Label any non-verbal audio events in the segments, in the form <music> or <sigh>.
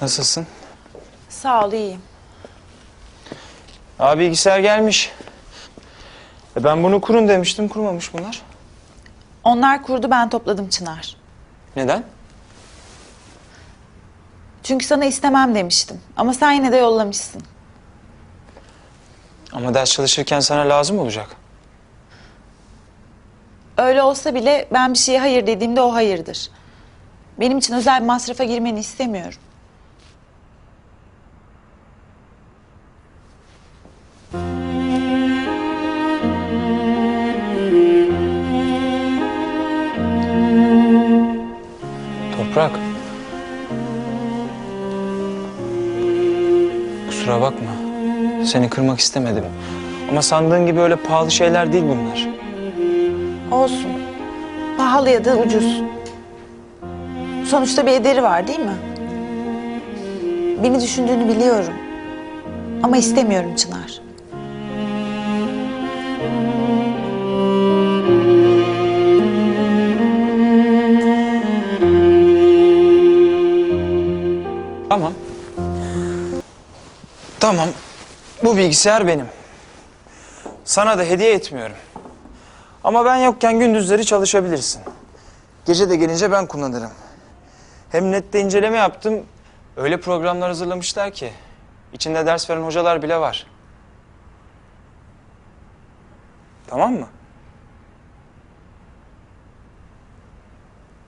Nasılsın? Sağ ol iyiyim. Abi bilgisayar gelmiş. E ben bunu kurun demiştim. Kurmamış bunlar. Onlar kurdu ben topladım Çınar. Neden? Çünkü sana istemem demiştim. Ama sen yine de yollamışsın. Ama ders çalışırken sana lazım olacak. Öyle olsa bile ben bir şeye hayır dediğimde o hayırdır. Benim için özel bir masrafa girmeni istemiyorum. Toprak. Kusura bakma. Seni kırmak istemedim. Ama sandığın gibi öyle pahalı şeyler değil bunlar. Olsun. Pahalı ya da ucuz. Sonuçta bir ederi var değil mi? Beni düşündüğünü biliyorum. Ama istemiyorum Çınar. Tamam. Bu bilgisayar benim. Sana da hediye etmiyorum. Ama ben yokken gündüzleri çalışabilirsin. Gece de gelince ben kullanırım. Hem nette inceleme yaptım. Öyle programlar hazırlamışlar ki. içinde ders veren hocalar bile var. Tamam mı?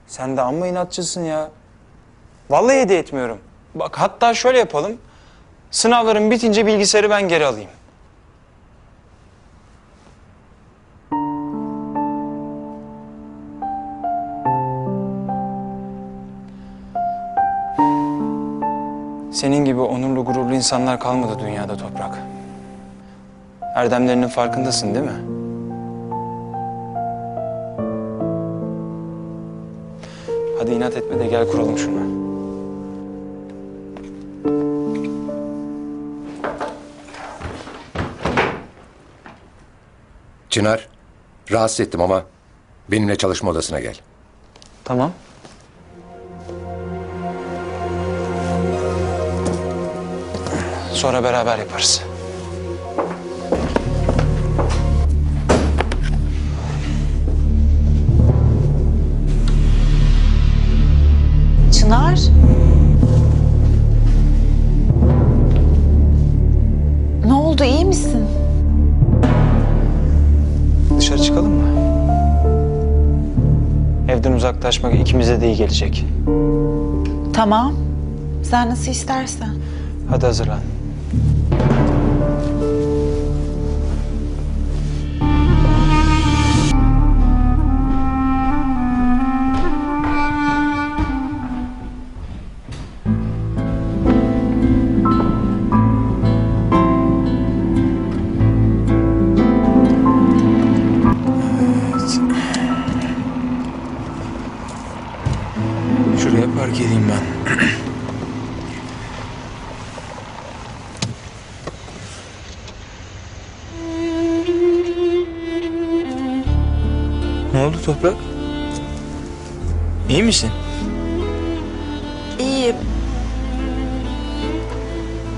Sen de amma inatçısın ya. Vallahi hediye etmiyorum. Bak hatta şöyle yapalım. Sınavların bitince bilgisayarı ben geri alayım. Senin gibi onurlu gururlu insanlar kalmadı dünyada toprak. Erdemlerinin farkındasın değil mi? Hadi inat etme de gel kuralım şunu. Çınar, rahatsız ettim ama benimle çalışma odasına gel. Tamam. Sonra beraber yaparız. Çınar. Ne oldu iyi misin? Uzaklaşmak ikimize de iyi gelecek. Tamam. Sen nasıl istersen. Hadi hazırlan. Toprak? İyi misin? İyiyim.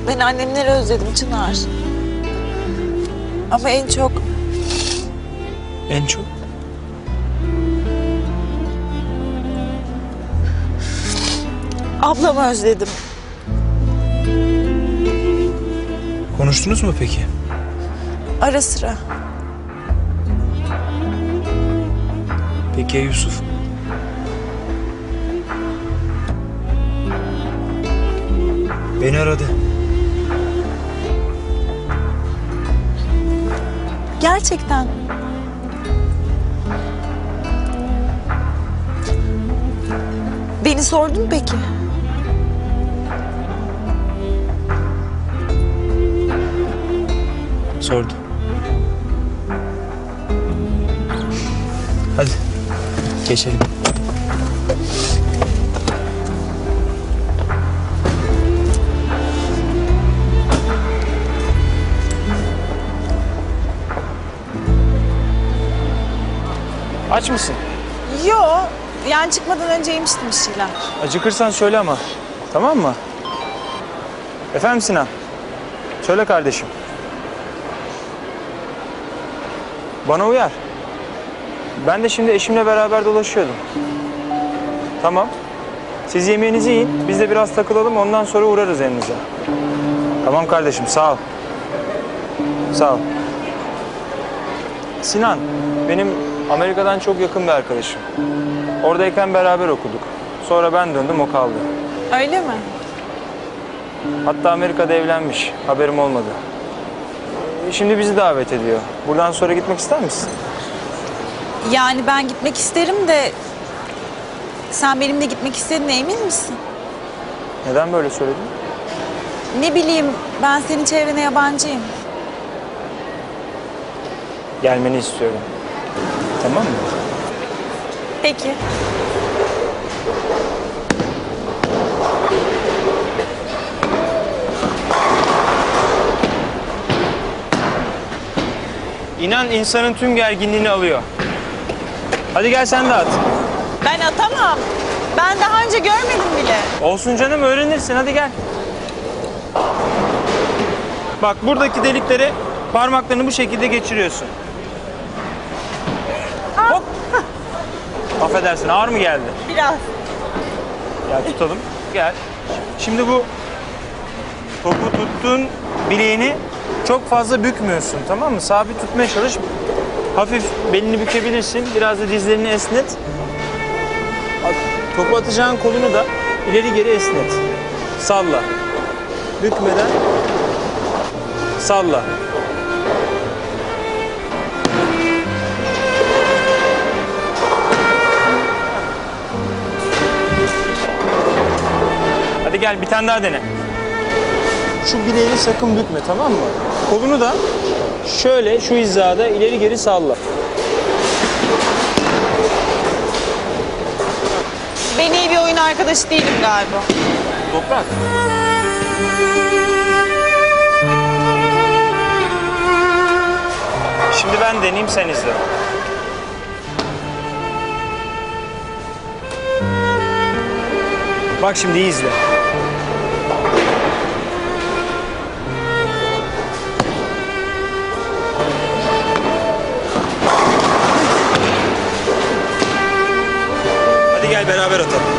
Ben annemleri özledim Çınar. Ama en çok En çok? ablamı özledim. Konuştunuz mu peki? Ara sıra. Peki ya Yusuf? Beni aradı. Gerçekten. Beni sordun mu peki? Sordu. Hadi. Geçelim. Aç mısın? Yo. Yani çıkmadan önce yemiştim bir şeyler. Acıkırsan söyle ama. Tamam mı? Efendim Sinan? Söyle kardeşim. Bana uyar. Ben de şimdi eşimle beraber dolaşıyordum. Tamam. Siz yemeğinizi yiyin. Biz de biraz takılalım. Ondan sonra uğrarız yanınıza. Tamam kardeşim sağ ol. Sağ ol. Sinan, benim Amerika'dan çok yakın bir arkadaşım. Oradayken beraber okuduk. Sonra ben döndüm, o kaldı. Öyle mi? Hatta Amerika'da evlenmiş. Haberim olmadı. Şimdi bizi davet ediyor. Buradan sonra gitmek ister misin? Yani ben gitmek isterim de... Sen benimle gitmek istediğine emin misin? Neden böyle söyledin? Ne bileyim ben senin çevrene yabancıyım. Gelmeni istiyorum. Tamam mı? Peki. İnan insanın tüm gerginliğini alıyor. Hadi gel sen de at. Ben atamam. Ben daha önce görmedim bile. Olsun canım öğrenirsin hadi gel. Bak buradaki delikleri parmaklarını bu şekilde geçiriyorsun. Hop. Affedersin ağır mı geldi? Biraz. Gel tutalım. Gel. Şimdi bu topu tuttuğun bileğini çok fazla bükmüyorsun tamam mı? Sabit tutmaya çalış. Hafif belini bükebilirsin. Biraz da dizlerini esnet. Topu atacağın kolunu da ileri geri esnet. Salla. Bükmeden salla. Hadi gel bir tane daha dene. Şu bileğini sakın bükme tamam mı? Kolunu da şöyle şu hizada ileri geri salla. Ben iyi bir oyun arkadaşı değilim galiba. Toprak. Şimdi ben deneyeyim sen izle. Bak şimdi iyi izle. Beraber atalım.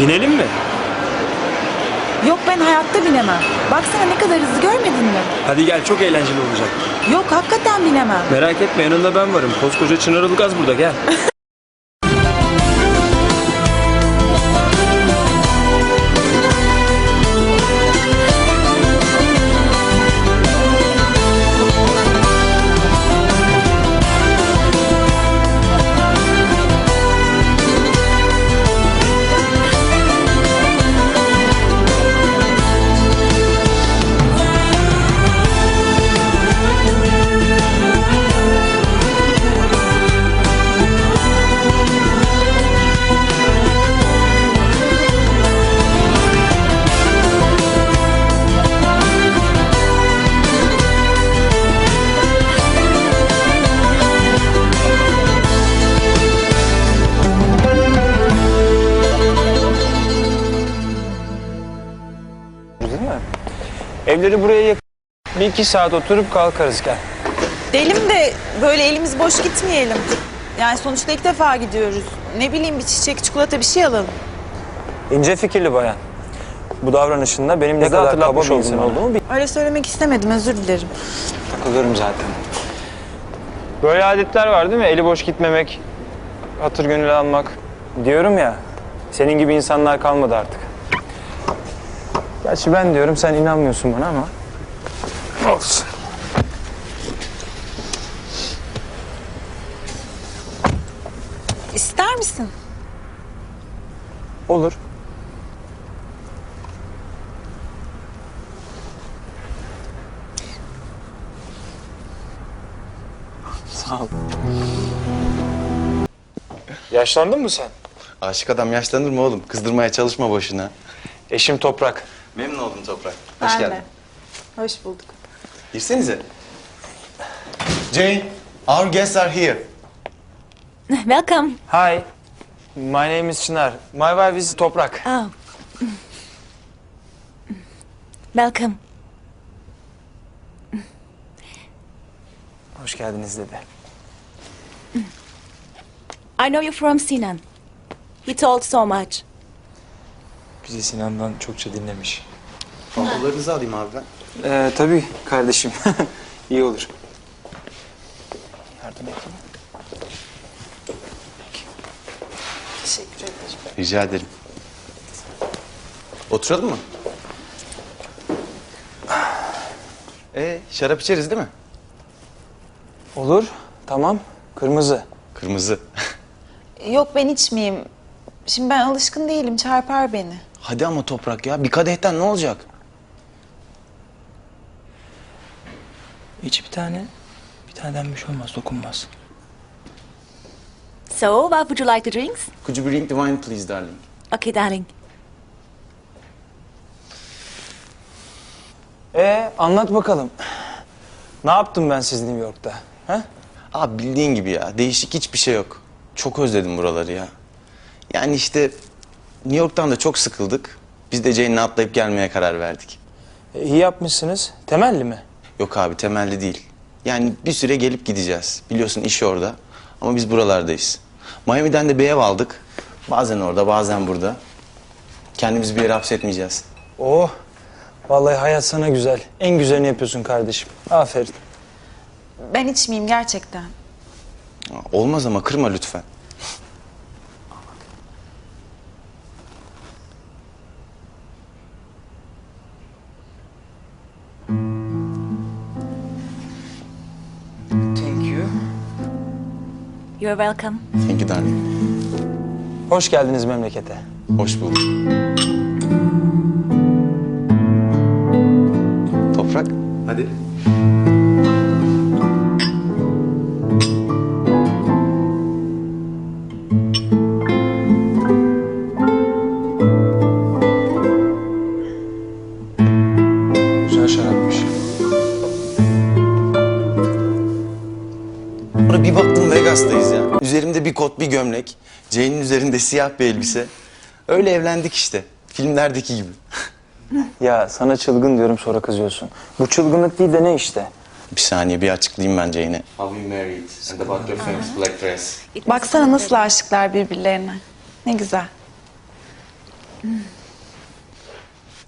Binelim mi? Yok ben hayatta binemem. Baksana ne kadar hızlı görmedin mi? Hadi gel çok eğlenceli olacak. Yok hakikaten binemem. Merak etme yanında ben varım. Koskoca Çınar Ilgaz burada gel. <laughs> Evleri buraya yakın. Bir iki saat oturup kalkarız gel. Delim de böyle elimiz boş gitmeyelim. Yani sonuçta ilk defa gidiyoruz. Ne bileyim bir çiçek, çikolata bir şey alalım. İnce fikirli bayan. Bu davranışında benim ne Bize kadar kaba bir insan olduğumu bil- Öyle söylemek istemedim özür dilerim. Takılıyorum zaten. Böyle adetler var değil mi? Eli boş gitmemek. hatır gönül almak. Diyorum ya, senin gibi insanlar kalmadı artık. Gerçi ben diyorum, sen inanmıyorsun bana ama... Olsun. İster misin? Olur. Sağ ol. Yaşlandın mı sen? Aşık adam yaşlanır mı oğlum? Kızdırmaya çalışma boşuna. Eşim Toprak. Memnun oldum Toprak. Hoş geldin. Hoş bulduk. Girsenize. Jane, our guests are here. <laughs> Welcome. Hi. My name is Çınar. My wife is Toprak. Oh. Welcome. Hoş geldiniz dedi. I know you from Sinan. He told so much. Bizi Sinan'dan çokça dinlemiş. Bavullarınızı alayım abi ben. Ee, tabii kardeşim. <laughs> İyi olur. Yardım edeyim. Teşekkür ederim. Rica ederim. Oturalım mı? Ee, şarap içeriz değil mi? Olur. Tamam. Kırmızı. Kırmızı. Yok ben içmeyeyim. Şimdi ben alışkın değilim. Çarpar beni. Hadi ama Toprak ya. Bir kadehten ne olacak? İç bir tane. Bir taneden bir şey olmaz. Dokunmaz. So, what would you like to drinks? Could you bring the wine please darling? Okay, darling. Ee, anlat bakalım. Ne yaptım ben siz New York'ta? Ha? Abi bildiğin gibi ya. Değişik hiçbir şey yok. Çok özledim buraları ya. Yani işte New York'tan da çok sıkıldık. Biz de Jane'le atlayıp gelmeye karar verdik. E, iyi yapmışsınız. Temelli mi? Yok abi temelli değil. Yani bir süre gelip gideceğiz. Biliyorsun iş orada. Ama biz buralardayız. Miami'den de bir ev aldık. Bazen orada bazen burada. Kendimizi bir yere hapsetmeyeceğiz. Oh. Vallahi hayat sana güzel. En güzelini yapıyorsun kardeşim. Aferin. Ben içmeyeyim gerçekten. Olmaz ama kırma lütfen. You're welcome. Thank you darling. Hoş geldiniz memlekete. Hoş bulduk. Toprak. Hadi. Siyah bir elbise. Öyle evlendik işte. Filmlerdeki gibi. <laughs> Ya sana çılgın diyorum sonra kızıyorsun. Bu çılgınlık değil de ne işte? Bir saniye bir açıklayayım ben Jane'e. How you married and about your famous black dress. Baksana nasıl aşıklar birbirlerine. Ne güzel.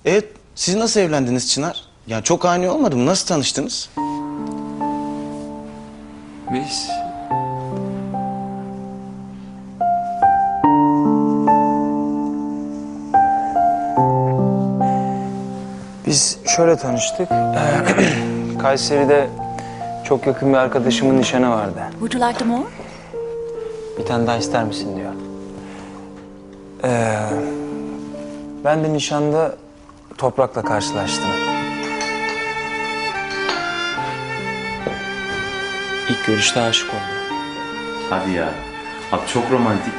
Evet, siz nasıl evlendiniz Çınar? Ya çok ani olmadı mı? Nasıl tanıştınız? Biz... şöyle tanıştık. <clears throat> Kayseri'de çok yakın bir arkadaşımın nişanı vardı. Would you like to more? Bir tane daha ister misin diyor. Ee, ben de nişanda toprakla karşılaştım. İlk görüşte aşık oldum. Hadi ya. Abi çok romantik.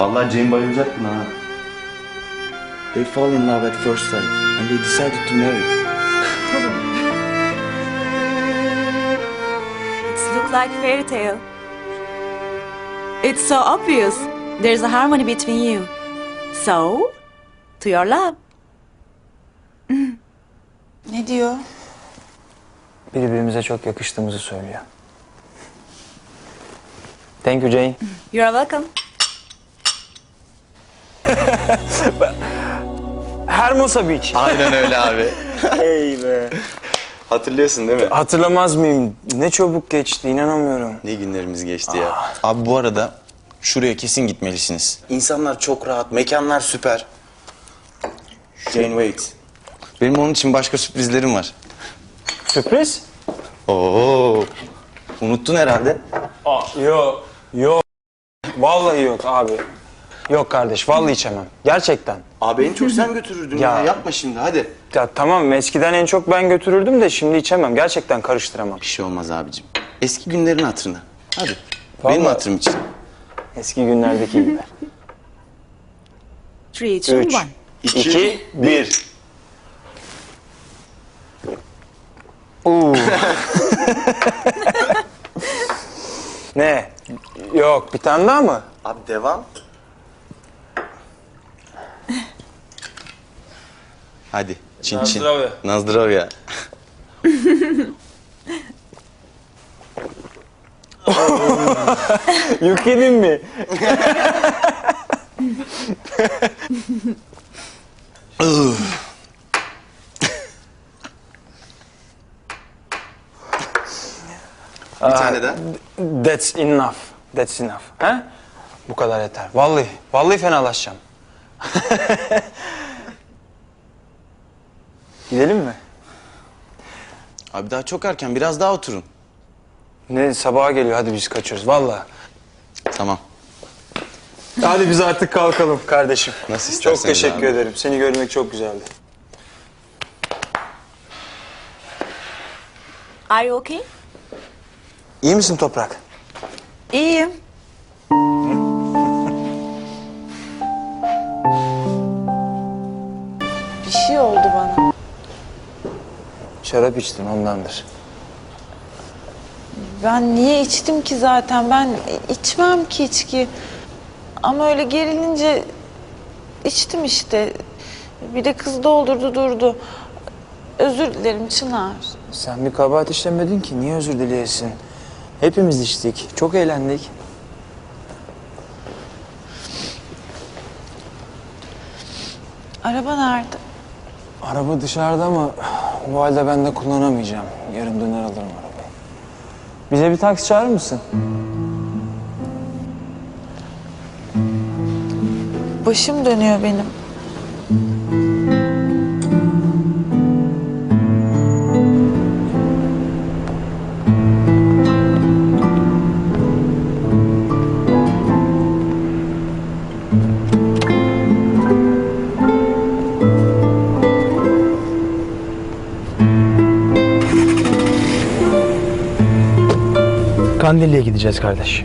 Vallahi Jane bayılacak buna ha. They fall in love at first sight and they decided to marry. <laughs> It looks like fairy tale. It's so obvious. There's a harmony between you. So, to your love. Ne diyor? Birbirimize çok yakıştığımızı söylüyor. Thank you Jane. You're welcome. <laughs> Hermosa Beach. Aynen öyle abi. <laughs> Hey be. Hatırlıyorsun değil mi? Hatırlamaz mıyım? Ne çabuk geçti inanamıyorum. Ne günlerimiz geçti ya. Abi bu arada Şuraya kesin gitmelisiniz. İnsanlar çok rahat, mekanlar süper. Jane wait. Benim onun için başka sürprizlerim var. Sürpriz? Oo. Unuttun herhalde. Aa, yok, yok. Vallahi yok abi. Yok kardeş, vallahi içemem. Gerçekten. Abi en çok sen götürürdün ya. Ya. Yapma şimdi hadi. Ya tamam eskiden en çok ben götürürdüm de şimdi içemem. Gerçekten karıştıramam. Bir şey olmaz abicim. Eski günlerin hatırına. Hadi. Benim Vallahi. hatırım için. Eski günlerdeki gibi. <laughs> Three, two, Üç, one. iki, bir. Oo. <laughs> ne? Yok, bir tane daha mı? Abi devam. Hadi. Çin çin. Nazdravya. Nazdravya. <laughs> Yükledin mi? <laughs> Bir tane daha. That's enough. That's enough. He? Bu kadar yeter. Vallahi, vallahi fenalaşacağım. <laughs> Gidelim mi? Abi daha çok erken. Biraz daha oturun. Ne sabaha geliyor hadi biz kaçıyoruz vallahi. Tamam. Hadi biz artık kalkalım kardeşim. Nasıl Çok teşekkür abi. ederim. Seni görmek çok güzeldi. Are you okay? İyi misin Toprak? İyiyim. Şarap içtin ondandır. Ben niye içtim ki zaten? Ben içmem ki içki. Ama öyle gerilince içtim işte. Bir de kız doldurdu durdu. Özür dilerim Çınar. Sen bir kabahat işlemedin ki niye özür dileyesin? Hepimiz içtik. Çok eğlendik. Araba nerede? Araba dışarıda ama bu halde ben de kullanamayacağım. Yarın döner alırım arabayı. Bize bir taksi çağırır mısın? Başım dönüyor benim. Kandilli'ye gideceğiz kardeş.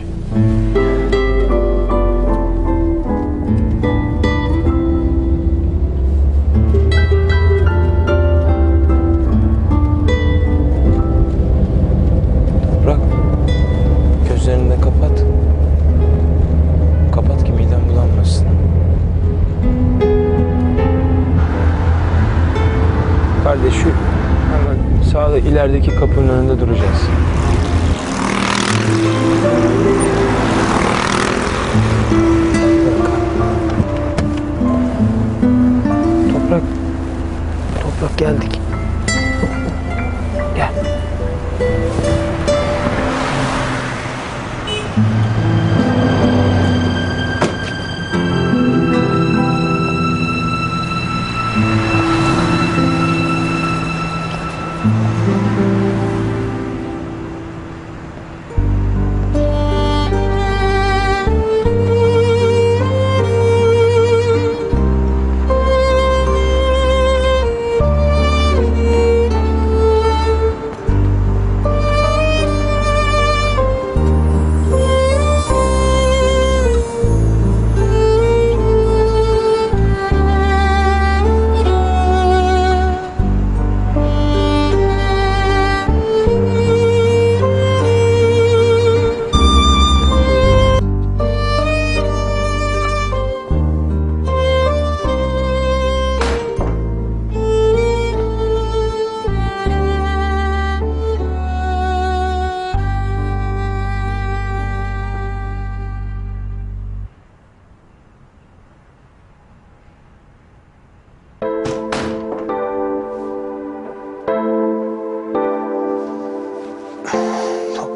Toprak geldik.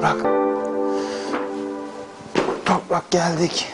Toprak. Top. Bak geldik.